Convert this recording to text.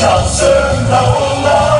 şansım da onlar.